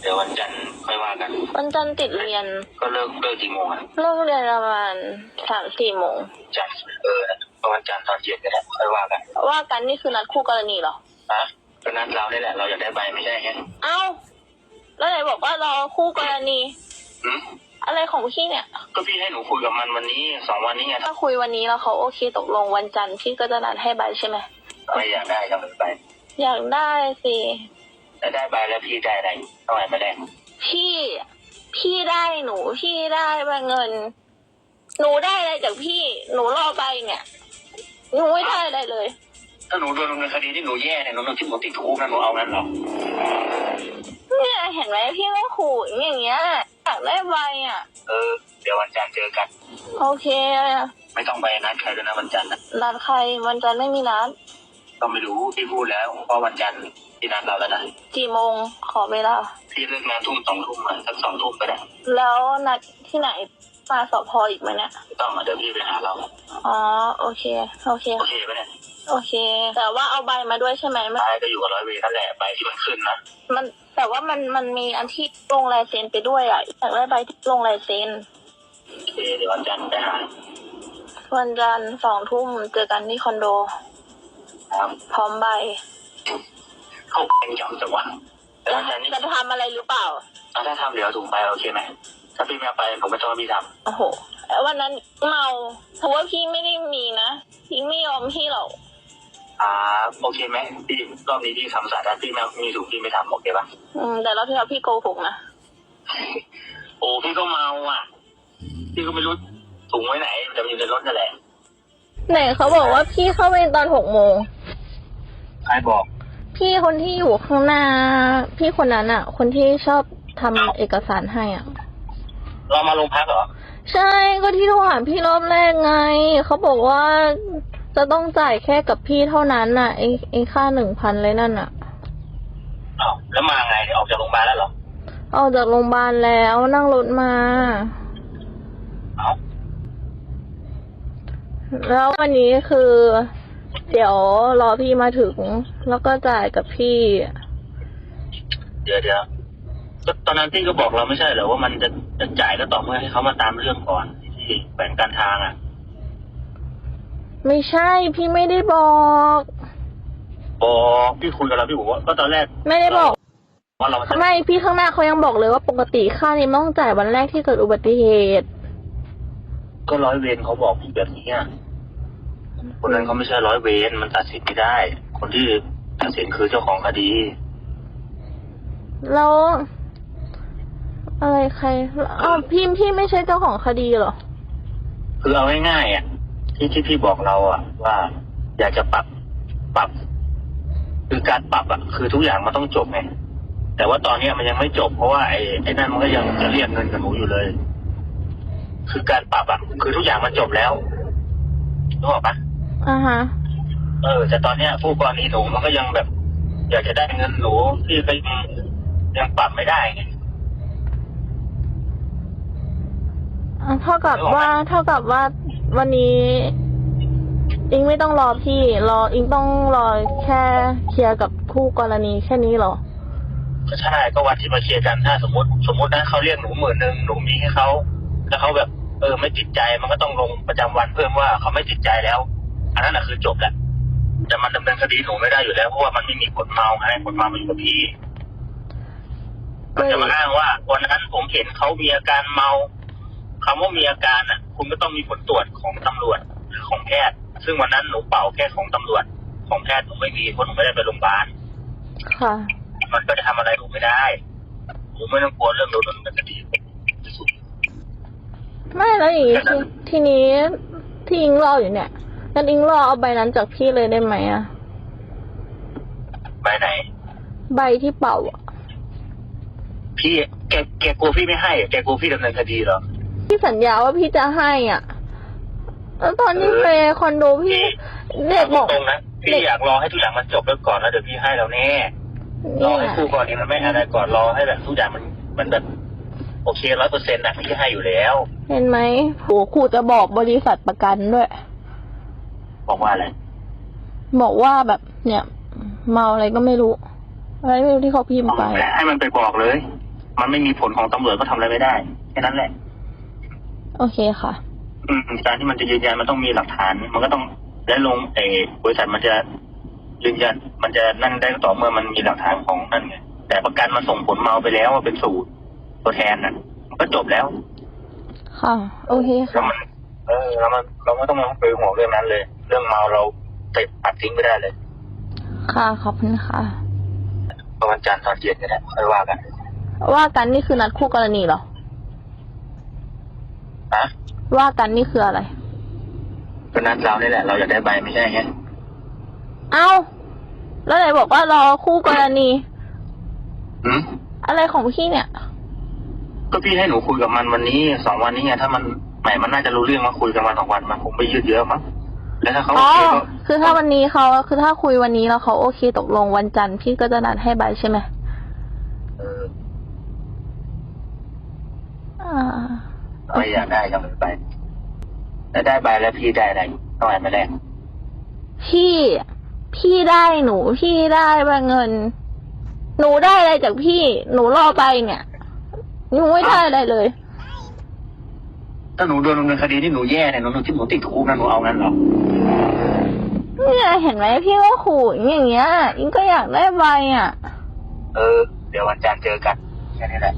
เดี๋ยววันจันทร์ค่อยว่ากัน วันจันทร์ติดเรียน ก็เลิกเลิกกี่โมงอะเลิกเรียนประมาณสามสี่โมงจันทร์เออก็วันจันทร์ตอนเย็นก็ได้ค่อยว่ากัน ว่ากันนี่คือนัดคู่กรณีเหรอนะก็นัดเราได้แหละ เราอยากได้ใบไม่ใช่ไงเอ้าแล้วไหนบอกว่ารอคู่กรณีหืมอะไรของพี่เนี่ย ก็พี่ให้หนูคุยกับมันวันนี้สองวันนี้ไงถ้าคุยวันนี้แล้วเขาโอเคตกลงวันจันทร์พี่ก็จะนัดให้ใบใช่ไหมไม่อยากได้ก็ไม่ไปอยากได้สิ แต่ได้ใบแล้วพี่ได้อะไรเท่าไหร่มาแลกพี่พี่ได้หนูพี่ได้ใบเงิน หนูได้อะไรจากพี่ หนูรอใบเนี่ยหนูไม่ได้อะไรเลย ถ้าหนูโดนดำเนินคดีที่หนูแย่เนี่ยหนูโดนที่หนูติดคุกนะหนูเอางั้นเหรอเนี่ยเห็นไหมพี่ไม่ขู่อย่างเงี้ยอยากได้ใบอะ เออ เดี๋ยววันจันทร์เจอกัน โอเคอะไม่ต้องไปนัดใครด้วยนะวันจันทร์นะนัดใครวันจันทร์ไม่มีนัดก็ไม่รู้พี่พูดแล้วเพราะวันจันทร์ ที่นัดเราแล้วนะกี่โมงขอเวลา พี่เลิกงานทุ่มสองทุ่มมาสักสองทุ่มก็ได้แล้วนัดที่ไหนมาสอบพออีกไหมเนี่ยไม่ต้องมาเดี๋ยวพี่ไปหาเรา อ๋อโอเคโอเค โอเคปะเนี่ยโอเค แต่ว่าเอาใบมาด้วยใช่ไหมมัน ใช่ก็อยู่กับร้อยเวรนั่นแหละใบที่มันขึ้นนะมันแต่ว่ามันมันมีอันที่ลงลายเซ็นไปด้วยอะอยากได้ใบที่ลงลายเซ็นโอเคเดี๋ยววันจันทร์ไปหาวันจันทร์สองทุ่มเจอกันที่คอนโด ครับพร้อมใบ เข้าเป็นหย่อมจังหวะแต่จะวันจันทร์นี่จะทำอะไรหรือเปล่าเอาถ้าทำเดี๋ยวถุงไปโอเคไหมถ้าพี่ไม่เอาไปผมไม่ต้องให้พี่ทโอ้โหวันนั้นเมาเพราะว่าพี่ไม่ได้มีนะพี่ไม่ยอมพี่หรอกำอ่าโอเคไหมพี่รอบนี้พี่ทำสาธารณพี่ไม่มีถุงพี่ไม่ทำโอเคปะอืมแต่รอบที่แล้วพี่โกหกนะโอ้พี่ก็เมาอะ พี่ก็ไม่รู้ถุงไว้ไหนแต่มันอยู่ในรถนั่นแหละไหนเขาบอกว่าพี่เข้าไปตอนหกโมงใครบอก พี่คนที่อยู่ข้างหน้า พี่คนนั้นอะคนที่ชอบทำเอกสารให้อะ เรามาโรงพักเหรอ ใช่ก็ที่โทรหาพี่รอบแรกไง เขาบอกว่าจะต้องจ่ายแค่กับพี่เท่านั้นน่ะไอ้ไอ้ค่าหนึ่งพันเลยนั่นน่ะอ้าวแล้วมาไงออกจากโรงพยาบาลแล้วเหรอออกจากโรงพยาบาลแล้วนั่งรถมาเอ้าแล้ววันนี้คือ เดี๋ยวรอพี่มาถึง แล้วก็จ่ายกับพี่ เดี๋ยวเดี๋ยวก็ตอนนั้นพี่ก็บอกเราไม่ใช่เหรอว่ามันจะจะจ่ายก็ต่อเมื่อให้เขามาตามเรื่องก่อนที่แขวงการทางอะ ไม่ใช่พี่ไม่ได้บอก บอกพี่คุยกับเราพี่บอกว่าก็ตอนแรกไม่ได้บอก ว่าเราจะไม่พี่ข้างหน้าเขายังบอกเลยว่าปกติค่านี้ไม่ต้องจ่ายวันแรกที่เกิดอุบัติเหตุ ก็ร้อยเวรเขาบอกพี่แบบนี้อะ คนนั้นเขาไม่ใช่ร้อยเวรมันตัดสินไม่ได้ คนที่ตัดสินคือเจ้าของคดี แล้ว อะไรใครอ้าวพี่พี่ไม่ใช่เจ้าของคดีเหรอ คือเอาง่ายๆอะ ที่ที่พี่บอกเราอะ ว่า อยากจะปรับปรับคือการปรับอะคือทุกอย่างมันต้องจบไงแต่ว่าตอนเนี้ยมันยังไม่จบเพราะว่าไอ้ไอ้นั่นมันก็ยังจะเรียกเงินกับหนูอยู่เลย คือการปรับอะคือทุกอย่างมันจบแล้วนึกออกปะ อ่าฮะ เออ แต่ตอนเนี้ยผู้กรณีหนูมันก็ยังแบบ อยากจะได้เงินหนูพี่ก็ยังยังปรับไม่ได้ไง อะเท่ากับว่า เท่ากับว่าวันนี้ อิงไม่ต้องรอพี่ รออิงต้องรอแค่เคลียร์กับคู่กรณีแค่นี้เหรอ ก็ใช่ก็วันที่มาเคลียร์กันถ้าสมมติสมมตินะเขาเรียกหนูหมื่นหนึ่งหนูมีให้เขาแล้วเขาแบบ เออไม่ติดใจมันก็ต้องลงประจำวันเพิ่มว่าเขาไม่ติดใจแล้ว อันนั้นแหะคือจบแหละแต่มันดำเนินคดีหนูไม่ได้อยู่แล้วเพราะว่ามันไม่มีผลเมาไงผลเมามันอยู่กับพี่มันจะมาอ้างว่าวันนั้นผมเห็นเขามีอาการเมาคำว่ามีอาการอะ คุณก็ต้องมีผลตรวจของตำรวจหรือของแพทย์ ซึ่งวันนั้นหนูเป่าแค่ของตำรวจ ของแพทย์หนูไม่มีเพราะหนูไม่ได้ไปโรงพยาบาลค่ะ มันก็จะทำอะไรหนูไม่ได้หนูไม่ต้องกลัวเรื่องโดนดำเนินคดีไม่แล้วอย่างนี้ทีทีนี้ที่อิงรออยู่เนี่ย งั้นอิงรอเอาใบนั้นจากพี่เลยได้ไหมอะไปไหน ใบที่เป่าอะพี่แกแกกลัวพี่ไม่ให้แกกลัวพี่ดำเนินคดีเหรอ พี่สัญญาว่าพี่จะให้อะ แล้วตอนนี้ไปคอนโดพี่เด็กบอก ตรงๆนะพี่อยากรอให้ทุกอย่างมันจบแล้วก่อนแล้วเดี๋ยวพี่ให้แล้วแน่รอเนี่ให้ยคู่กรณีมันไม่อะไรก่อนรอให้แบบทุกอย่างมันมันแบบ โอเคร้อยเปอร์เซ็นต์นะพี่ให้อยู่แล้ว เห็นไหมโหขู่จะบอกบริษัทประกันด้วย บอกว่าอะไร บอกว่าแบบ เนี่ย เมาอะไรก็ไม่รู้ อะไรไม่รู้ที่เขาพิมพ์ไป ให้มันไปบอกเลย มันไม่มีผลของตำรวจก็ทำอะไรไม่ได้แค่นั้นแหละ โอเคค่ะ อืมการที่มันจะยืนยันมันต้องมีหลักฐาน มันก็ต้องและลงเออบริษัทมันจะยืนยันมันจะนั่นได้ก็ต่อเมื่อมันมีหลักฐานของนั่นไงแต่ประกันมันส่งผลเมาไปแล้วว่าเป็นสูตรตัวแทนน่ะมันก็จบแล้ว ค่ะ โอเคแล้วค่ะมัน เออแล้วมันเราไม่ต้องมาไปห่วงเรื่องนั้นเลย เรื่องเมาเราเตะปัดทิ้งไม่ได้เลย ค่ะขอบคุณค่ะเพราะวันจันทร์ตอนเย็นนี่แหละค่อยว่ากัน ว่ากันนี่คือนัดคู่กรณีเหรอนะว่ากันนี่คืออะไรก็นัดเรานี่แหละ เราอยากได้ใบไม่ใช่ไงเอ้า แล้วไหนบอกว่ารอคู่กรณีอืมอะไรของพี่เนี่ย ก็พี่ให้หนูคุยกับมันวันนี้สองวันนี้ไงถ้ามัน แหมมันน่าจะรู้เรื่องมาคุยกันวันสองวันมันคงไม่ยืดเยอะมั้งแล้วถ้าเขาอ๋โออเคก็คือถ้าวันนี้เขาคือถ้าคุยวันนี้แล้วเขาโอเคตกลงวันจันทร์พี่ก็จะนัดให้ใบใช่ไหมเอออ่าไม่อยากได้ก็ไม่ไปแล้วได้ใบแล้วพี่ได้อะไรต้องอ่านมาแรกพี่พี่ได้หนูพี่ได้ใบเงิน หนูได้อะไรจากพี่ หนูรอไปเนี่ยหนูไม่ได้อะไรเลย ถ้าหนูโดนดำเนินคดีที่หนูแย่เนี่ยหนูหนูที่หนูติดคุกนะหนูเอางั้นเหรอเนี่ยเห็นไหมพี่ก็ขู่อย่างเงี้ยอิงก็อยากได้ใบอะ เออ เดี๋ยววันจันทร์เจอกันแค่นี้แหละ